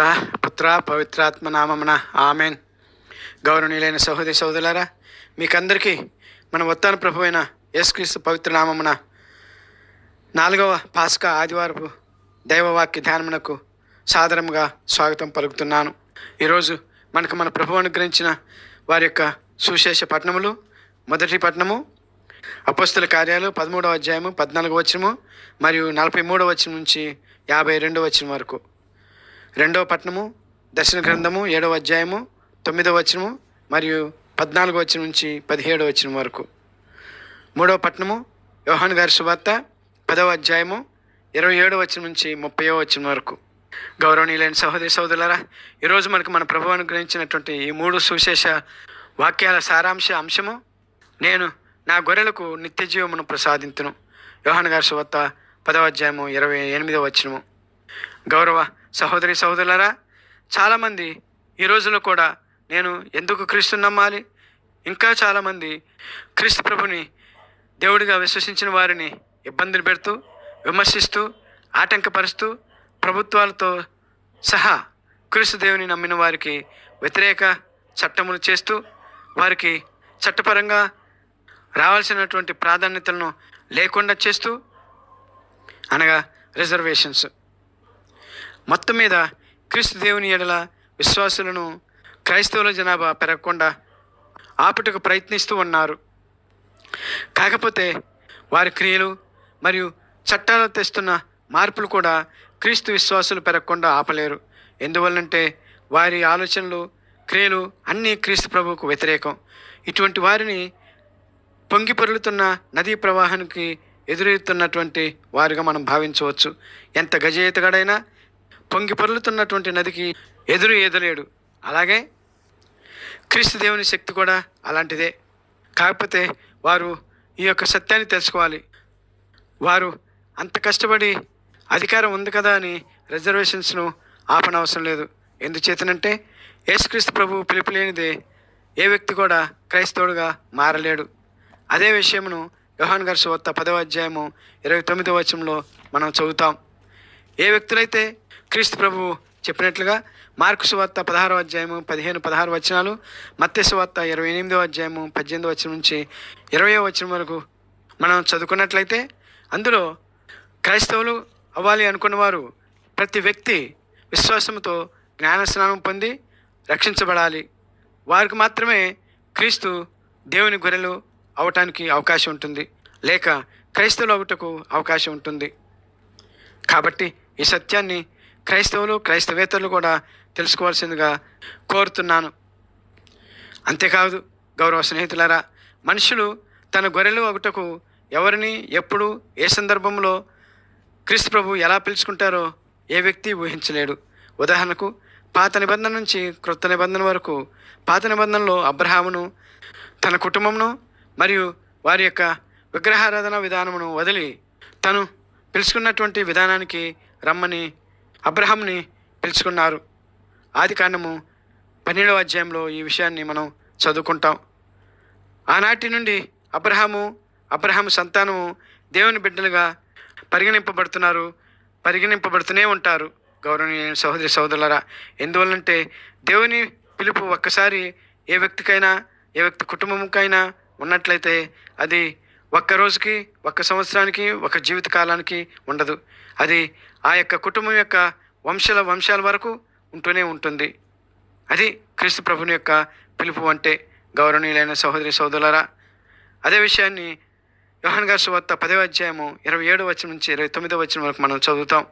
పిత పుత్ర పవిత్రాత్మ నామమున ఆమెన్. గౌరవనీయులైన సహోదరి సహోదరులారా మీకందరికీ మన ఉత్తాన ప్రభు అయిన యేసుక్రీస్తు పవిత్ర నామమున నాలుగవ పాస్కా ఆదివారపు దైవవాక్య ధ్యానమునకు సాదరముగా స్వాగతం పలుకుతున్నాను. ఈరోజు మనకు మన ప్రభు అనుగ్రహించిన వారి యొక్క సుశేష పట్టణములు మొదటి పట్టణము అపస్తుల కార్యాలు పదమూడవ అధ్యాయము పద్నాలుగు వచనము మరియు నలభై మూడవ వచనం నుంచి యాభై రెండవ వచనం వరకు. రెండవ పట్టణము దర్శన గ్రంథము ఏడవ అధ్యాయము తొమ్మిదవ వచనము మరియు పద్నాలుగో వచనం నుంచి పదిహేడవ వచనం వరకు. మూడవ పట్టణము యోహాన్ గారి సువార్త పదవ అధ్యాయము ఇరవై ఏడవ వచనం నుంచి ముప్పైవ వచనం వరకు. గౌరవనీయులైన సహోదరి సహోదరులారా ఈరోజు మనకు మన ప్రభు అనుగ్రహించినటువంటి ఈ మూడు సువిశేష వాక్యాల సారాంశ అంశము నేను నా గొర్రెలకు నిత్య జీవమును ప్రసాదింతును. యోహాన్ గారి సువార్త పదవ అధ్యాయము ఇరవై ఎనిమిదవ వచనము. గౌరవ సహోదరి సహోదరులరా చాలామంది ఈ రోజుల్లో కూడా నేను ఎందుకు క్రీస్తు నమ్మాలి? ఇంకా చాలామంది క్రీస్తు ప్రభుని దేవుడిగా విశ్వసించిన వారిని ఇబ్బందులు పెడుతూ విమర్శిస్తూ ఆటంకపరుస్తూ ప్రభుత్వాలతో సహా క్రీస్తు దేవుని నమ్మిన వారికి వ్యతిరేక చట్టములు చేస్తూ వారికి చట్టపరంగా రావాల్సినటువంటి ప్రాధాన్యతలను లేకుండా చేస్తూ అనగా రిజర్వేషన్స్. మొత్తం మీద క్రీస్తు దేవుని ఎడల విశ్వాసులను క్రైస్తవుల జనాభా పెరగకుండా ఆపుటకు ప్రయత్నిస్తూ ఉన్నారు. కాకపోతే వారి క్రియలు మరియు చట్టాలు తెస్తున్న మార్పులు కూడా క్రీస్తు విశ్వాసులు పెరగకుండా ఆపలేరు. ఎందువల్లంటే వారి ఆలోచనలు క్రియలు అన్నీ క్రీస్తు ప్రభువుకు వ్యతిరేకం. ఇటువంటి వారిని పొంగి పొరులుతున్న నదీ ప్రవాహానికి ఎదురెత్తున్నటువంటి వారిగా మనం భావించవచ్చు. ఎంత గజయితగాడైనా పొంగి పొరులుతున్నటువంటి నదికి ఎదురు ఎదురేడు అలాగే క్రీస్తు దేవుని శక్తి కూడా అలాంటిదే. కాకపోతే వారు ఈ యొక్క సత్యాన్ని తెలుసుకోవాలి. వారు అంత కష్టపడి అధికారం ఉంది కదా అని రిజర్వేషన్స్ను ఆపనవసరం లేదు. ఎందుచేతనంటే యేసుక్రీస్తు ప్రభు పిలుపు లేనిదే ఏ వ్యక్తి కూడా క్రైస్తవుడుగా మారలేడు. అదే విషయమును యోహాన్ గారి సువార్త పదవ అధ్యాయము ఇరవై తొమ్మిదవ వచనంలో మనం చదువుతాం. ఏ వ్యక్తులైతే క్రీస్తు ప్రభువు చెప్పినట్లుగా మార్కు సువార్త పదహారో అధ్యాయము పదిహేను పదహారు వచనాలు మత్స్య సువార్త ఇరవై ఎనిమిదో అధ్యాయము పద్దెనిమిది వచనం నుంచి ఇరవయో వచనం వరకు మనం చదువుకున్నట్లయితే అందులో క్రైస్తవులు అవ్వాలి అనుకున్నవారు ప్రతి వ్యక్తి విశ్వాసంతో జ్ఞానస్నానం పొంది రక్షించబడాలి. వారికి మాత్రమే క్రీస్తు దేవుని గొర్రెలు అవటానికి అవకాశం ఉంటుంది. లేక క్రైస్తవులు అవుటకు అవకాశం ఉంటుంది. కాబట్టి ఈ సత్యాన్ని క్రైస్తవులు క్రైస్తవేతరులు కూడా తెలుసుకోవాల్సిందిగా కోరుతున్నాను. అంతేకాదు గౌరవ స్నేహితులారా మనుషులు తన గొర్రెలు ఒకటకు ఎవరిని ఎప్పుడు ఏ సందర్భంలో క్రీస్తు ప్రభు ఎలా పిలుచుకుంటారో ఏ వ్యక్తి ఊహించలేడు. ఉదాహరణకు పాత నిబంధన నుంచి క్రొత్త నిబంధన వరకు పాత నిబంధనలో అబ్రహామును తన కుటుంబమును మరియు వారి యొక్క విగ్రహారాధన విధానమును వదిలి తను పిలుచుకున్నటువంటి విధానానికి రమ్మని అబ్రహాంని పిలుచుకున్నారు. ఆది కాండము పన్నెండవ అధ్యాయంలో ఈ విషయాన్ని మనం చదువుకుంటాం. ఆనాటి నుండి అబ్రహాము అబ్రహాము సంతానము దేవుని బిడ్డలుగా పరిగణింపబడుతున్నారు. పరిగణింపబడుతూనే ఉంటారు. గౌరవనీయ సహోదరి సహోదరులరా ఎందువల్లంటే దేవుని పిలుపు ఒక్కసారి ఏ వ్యక్తికైనా ఏ వ్యక్తి కుటుంబంకైనా ఉన్నట్లయితే అది ఒక్క రోజుకి ఒక్క సంవత్సరానికి ఒక జీవిత కాలానికి ఉండదు. అది ఆ యొక్క కుటుంబం యొక్క వంశాల వంశాల వరకు ఉంటూనే ఉంటుంది. అది క్రీస్తు ప్రభుని యొక్క పిలుపు అంటే గౌరవనీయులైన సహోదరి సోదరులరా అదే విషయాన్ని యోహన్ గారి సువార్త పదవ అధ్యాయము ఇరవై ఏడు వచ్చిన నుంచి ఇరవై తొమ్మిదో వచ్చిన వరకు మనం చదువుతాం.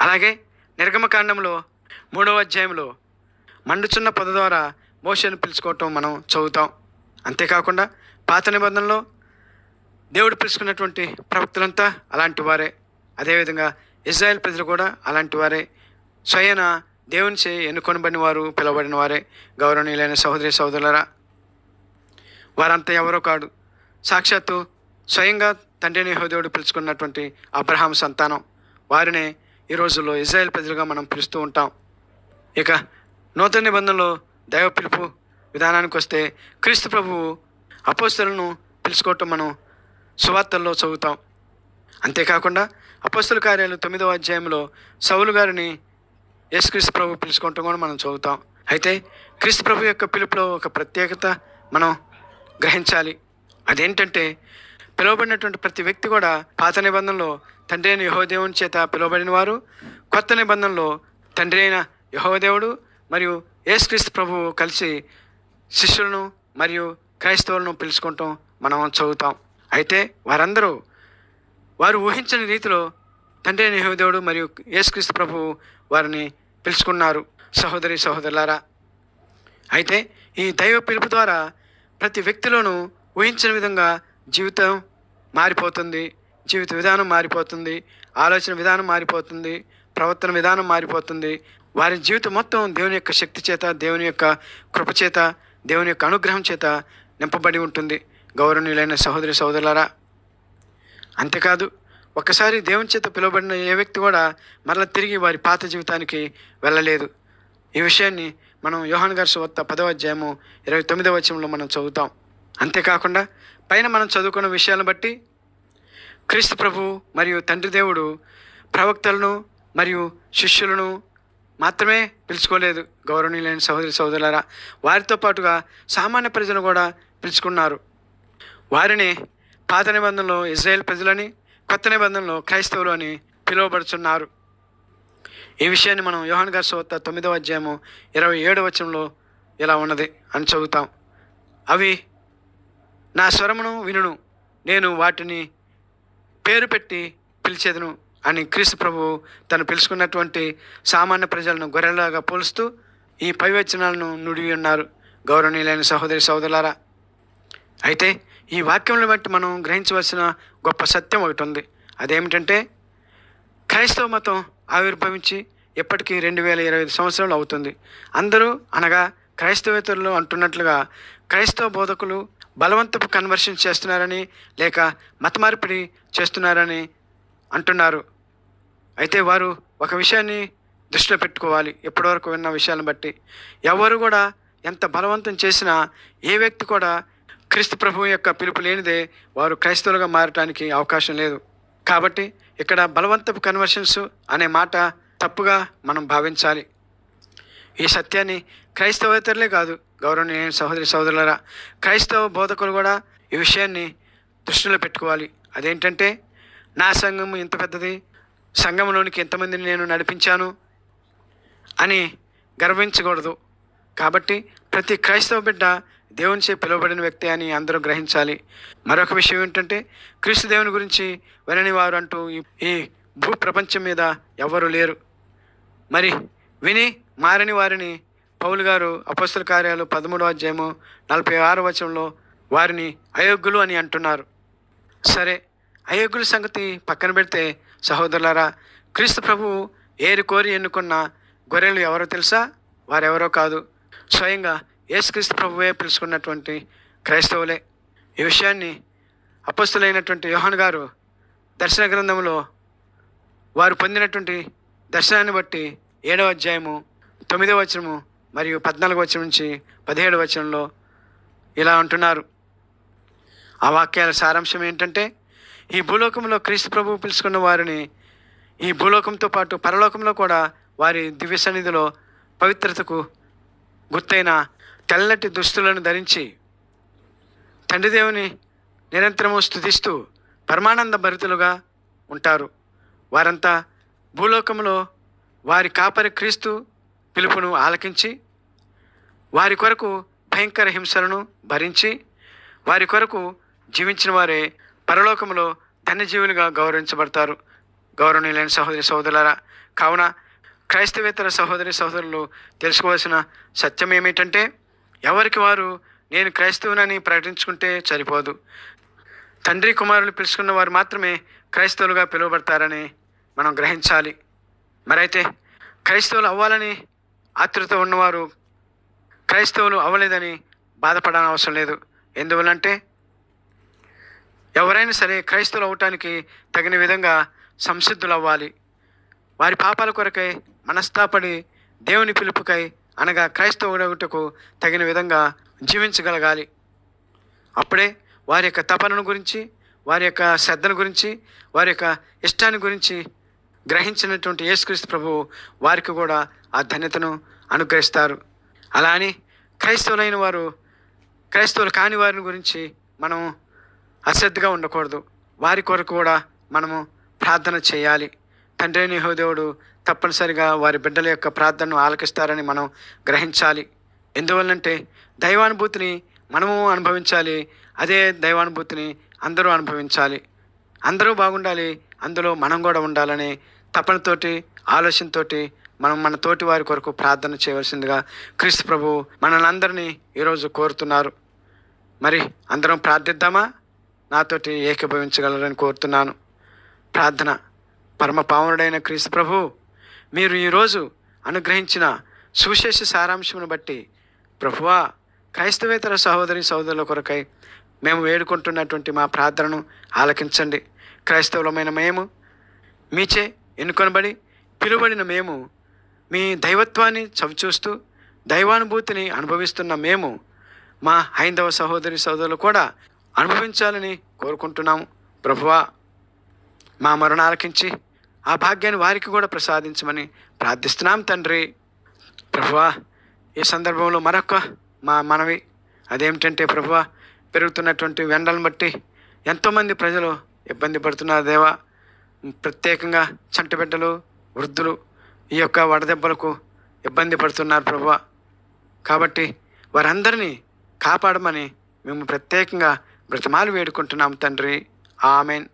అలాగే నిర్గమకాండంలో మూడవ అధ్యాయంలో మండుచున్న పొద ద్వారా మోషను పిలుచుకోవటం మనం చదువుతాం. అంతేకాకుండా పాత నిబంధనలో దేవుడు పిలుచుకున్నటువంటి ప్రవక్తలంతా అలాంటి వారే. అదేవిధంగా ఇజ్రాయెల్ ప్రజలు కూడా అలాంటి వారే. స్వయన దేవుని చే ఎన్నుకొనబడిన వారు పిలువబడిన వారే. గౌరవనీయులైన సహోదరి సహోదరులరా వారంతా ఎవరో కాడు సాక్షాత్తు స్వయంగా తండ్రిని హోదేవుడు పిలుచుకున్నటువంటి అబ్రహాం సంతానం. వారినే ఈ రోజుల్లో ఇజ్రాయెల్ ప్రజలుగా మనం పిలుస్తూ ఉంటాం. ఇక నూతన నిబంధనలో దైవ పిలుపు విధానానికి వస్తే క్రీస్తు ప్రభువు అపోస్తులను పిలుచుకోవటం మనం సువార్తల్లో చదువుతాం. అంతేకాకుండా అపోస్తుల కార్యాలు తొమ్మిదవ అధ్యాయంలో సౌలు గారిని యేసుక్రీస్తు ప్రభు పిలుచుకోవటం కూడా మనం చదువుతాం. అయితే క్రీస్తు ప్రభు యొక్క పిలుపులో ఒక ప్రత్యేకత మనం గ్రహించాలి. అదేంటంటే పిలువబడినటువంటి ప్రతి వ్యక్తి కూడా పాత నిబంధనలో తండ్రి అయిన యహోదేవుని చేత పిలువబడిన వారు కొత్త నిబంధనలో తండ్రి అయిన యహోదేవుడు మరియు యేసుక్రీస్తు ప్రభువు కలిసి శిష్యులను మరియు క్రైస్తవులను పిలుచుకుంటాం మనం చదువుతాం. అయితే వారందరూ వారు ఊహించని రీతిలో తండ్రి అయిన మరియు యేసుక్రీస్తు ప్రభు వారిని పిలుచుకున్నారు. సహోదరి సహోదరులారా అయితే ఈ దైవ పిలుపు ద్వారా ప్రతి వ్యక్తిలోనూ ఊహించిన విధంగా జీవితం మారిపోతుంది. జీవిత విధానం మారిపోతుంది. ఆలోచన విధానం మారిపోతుంది. ప్రవర్తన విధానం మారిపోతుంది. వారి జీవితం మొత్తం దేవుని యొక్క శక్తి చేత దేవుని యొక్క కృప చేత దేవుని యొక్క అనుగ్రహం చేత నింపబడి ఉంటుంది. గౌరవనీయులైన సహోదరి సహోదరులారా అంతేకాదు ఒక్కసారి దేవుని చేత పిలువబడిన ఏ వ్యక్తి కూడా మరలా తిరిగి వారి పాత జీవితానికి వెళ్ళలేదు. ఈ విషయాన్ని మనం యోహాన్ గారి సువార్త పదవ అధ్యాయము ఇరవై తొమ్మిదవ వచనంలో మనం చదువుతాం. అంతేకాకుండా పైన మనం చదువుకున్న విషయాలను బట్టి క్రీస్తు ప్రభు మరియు తండ్రి దేవుడు ప్రవక్తలను మరియు శిష్యులను మాత్రమే పిలుచుకోలేదు గౌరవనీయులైన సహోదరి సహోదరులరా. వారితో పాటుగా సామాన్య ప్రజలను కూడా పిలుచుకున్నారు. వారిని పాత నిబంధనలో ఇజ్రాయెల్ ప్రజలని కొత్త నిబంధనలో క్రైస్తవులు అని పిలువబడుచున్నారు. ఈ విషయాన్ని మనం యోహాన్ గారి సోత తొమ్మిదవ అధ్యాయము ఇరవై ఏడవ వచనంలో ఇలా ఉన్నది అని చదువుతాం. అవి నా స్వరమును వినును నేను వాటిని పేరు పెట్టి పిలిచేదను. అని క్రీస్తు ప్రభు తను పిలుచుకున్నటువంటి సామాన్య ప్రజలను గొర్రెలాగా పోలుస్తూ ఈ పై వచనాలను నుడివి ఉన్నారు. గౌరవనీయులైన సహోదరి సహోదరులారా అయితే ఈ వాక్యంలో బట్టి మనం గ్రహించవలసిన గొప్ప సత్యం ఒకటి ఉంది. అదేమిటంటే క్రైస్తవ మతం ఆవిర్భవించి ఇప్పటికీ రెండు వేల ఇరవై ఐదు సంవత్సరాలు అవుతుంది. అందరూ అనగా క్రైస్తవేతరులు అంటున్నట్లుగా క్రైస్తవ బోధకులు బలవంతపు కన్వర్షన్ చేస్తున్నారని లేక మతమార్పిడి చేస్తున్నారని అంటున్నారు. అయితే వారు ఒక విషయాన్ని దృష్టిలో పెట్టుకోవాలి. ఇప్పటివరకు విన్న విషయాలను బట్టి. ఎవరు కూడా ఎంత బలవంతం చేసినా ఏ వ్యక్తి కూడా క్రీస్తు ప్రభువు యొక్క పిలుపు లేనిదే వారు క్రైస్తవులుగా మారటానికి అవకాశం లేదు. కాబట్టి ఇక్కడ బలవంతపు కన్వర్షన్స్ అనే మాట తప్పుగా మనం భావించాలి. ఈ సత్యాన్ని క్రైస్తవేతరులే కాదు గౌరవనీయ సహోదరి సహోదరులరా క్రైస్తవ బోధకులు కూడా ఈ విషయాన్ని దృష్టిలో పెట్టుకోవాలి. అదేంటంటే నా సంఘము ఇంత పెద్దది? సంఘంలోనికి ఎంతమందిని నేను నడిపించాను? అని గర్వించకూడదు. కాబట్టి ప్రతి క్రైస్తవ బిడ్డ దేవునిచే పిలువబడిన వ్యక్తి అని అందరూ గ్రహించాలి. మరొక విషయం ఏంటంటే క్రీస్తు దేవుని గురించి వినని వారు అంటూ ఈ- భూ ప్రపంచం మీద ఎవ్వరూ లేరు. మరి విని మారని వారిని పౌలు గారు అపస్తుల కార్యాలు పదమూడో అధ్యాయము నలభై ఆరు వచనంలో వారిని అయోగ్యులు అని అంటున్నారు. సరే అయోగ్యుల సంగతి పక్కన పెడితే సహోదరులారా క్రీస్తు ప్రభువు ఏరు కోరి ఎన్నుకున్న గొర్రెలు ఎవరో తెలుసా? వారెవరో కాదు. స్వయంగా యేసుక్రీస్తు ప్రభువే పిలుచుకున్నటువంటి క్రైస్తవులే. ఈ విషయాన్ని అపస్తులైనటువంటి యోహాన్ గారు దర్శన గ్రంథంలో వారు పొందినటువంటి దర్శనాన్ని బట్టి ఏడవ అధ్యాయము తొమ్మిదవ వచనము మరియు పద్నాలుగు వచనం నుంచి పదిహేడు వచనంలో ఇలా అంటున్నారు. ఆ వాక్యాల సారాంశం ఏంటంటే ఈ భూలోకంలో క్రీస్తు ప్రభువు పిలుచుకున్న వారిని ఈ భూలోకంతో పాటు పరలోకంలో కూడా వారి దివ్య సన్నిధిలో పవిత్రతకు గుర్తైన తెల్లటి దుస్తులను ధరించి తండ్రి దేవుని నిరంతరము స్థుతిస్తూ పరమానంద భరితులుగా ఉంటారు. వారంతా భూలోకంలో వారి కాపరి క్రీస్తు పిలుపును ఆలకించి వారి కొరకు భయంకర హింసలను భరించి వారి కొరకు జీవించిన వారే పరలోకములో ధన్యజీవులుగా గౌరవించబడతారు. గౌరవనీయులైన సహోదరి సహోదరులారా కావున క్రైస్తవేతర సహోదరి సహోదరులు తెలుసుకోవాల్సిన సత్యం ఏమిటంటే ఎవరికి వారు నేను క్రైస్తవునని ప్రకటించుకుంటే సరిపోదు. తండ్రి కుమారులు పిలుచుకున్న వారు మాత్రమే క్రైస్తవులుగా పిలువబడతారని మనం గ్రహించాలి. మరైతే క్రైస్తవులు అవ్వాలని ఆతృత ఉన్నవారు క్రైస్తవులు అవ్వలేదని బాధపడాల్సిన అవసరం లేదు. ఎందువల్లంటే ఎవరైనా సరే క్రైస్తవులు అవటానికి తగిన విధంగా సంసిద్ధులు అవ్వాలి వారి పాపాల కొరకై మనస్తాపడి దేవుని పిలుపుకై అనగా క్రైస్తవుడగుటకు తగిన విధంగా జీవించగలగాలి. అప్పుడే వారి యొక్క తపనను గురించి వారి యొక్క శ్రద్ధను గురించి వారి యొక్క ఇష్టాన్ని గురించి గ్రహించినటువంటి యేసుక్రీస్తు ప్రభువు వారికి కూడా ఆ ధన్యతను అనుగ్రహిస్తారు. అలా అని క్రైస్తవులైన వారు క్రైస్తవులు కాని వారిని గురించి మనం అశ్రద్ధగా ఉండకూడదు. వారి కొరకు కూడా మనము ప్రార్థన చేయాలి. తండ్రి అయిన తప్పనిసరిగా వారి బిడ్డల యొక్క ప్రార్థనను ఆలకిస్తారని మనం గ్రహించాలి. ఎందువల్లంటే దైవానుభూతిని మనము అనుభవించాలి. అదే దైవానుభూతిని అందరూ అనుభవించాలి. అందరూ బాగుండాలి. అందులో మనం కూడా ఉండాలని తపనతోటి ఆలోచనతోటి మనం మన తోటి వారి కొరకు ప్రార్థన చేయవలసిందిగా క్రీస్తు ప్రభు మనల్ని అందరినీ ఈరోజు కోరుతున్నారు. మరి అందరం ప్రార్థిద్దామా? నాతోటి ఏకీభవించగలరని కోరుతున్నాను. ప్రార్థన. పరమ పావనుడైన క్రీస్తు ప్రభు మీరు ఈరోజు అనుగ్రహించిన సువిశేష సారాంశమును బట్టి ప్రభువా క్రైస్తవేతర సహోదరి సహోదరుల కొరకై మేము వేడుకుంటున్నటువంటి మా ప్రార్థనను ఆలకించండి. క్రైస్తవులమైన మేము మీచే ఎన్నుకొనబడి పిలువబడిన మేము మీ దైవత్వాన్ని చవిచూస్తూ దైవానుభూతిని అనుభవిస్తున్న మేము మా హైందవ సహోదరి సహోదరులు కూడా అనుభవించాలని కోరుకుంటున్నాము. ప్రభువా మా మరణాలకించి ఆ భాగ్యాన్ని వారికి కూడా ప్రసాదించమని ప్రార్థిస్తున్నాం తండ్రి. ప్రభువా ఈ సందర్భంలో మరొక మా మనవి అదేమిటంటే ప్రభువా పెరుగుతున్నటువంటి వెండలను బట్టి ఎంతోమంది ప్రజలు ఇబ్బంది పడుతున్నారు దేవా. ప్రత్యేకంగా చంటిబిడ్డలు వృద్ధులు ఈ యొక్క వడదెబ్బలకు ఇబ్బంది పడుతున్నారు ప్రభువ. కాబట్టి వారందరినీ కాపాడమని మేము ప్రత్యేకంగా బ్రతమాలు వేడుకుంటున్నాం తండ్రి. ఆమెన్.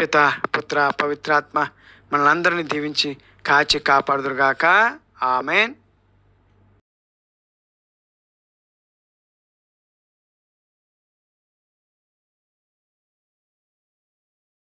పిత పుత్ర పవిత్రాత్మ మనందరినీ దీవించి కాచి కాపాడుదురుగాక. ఆమెన్.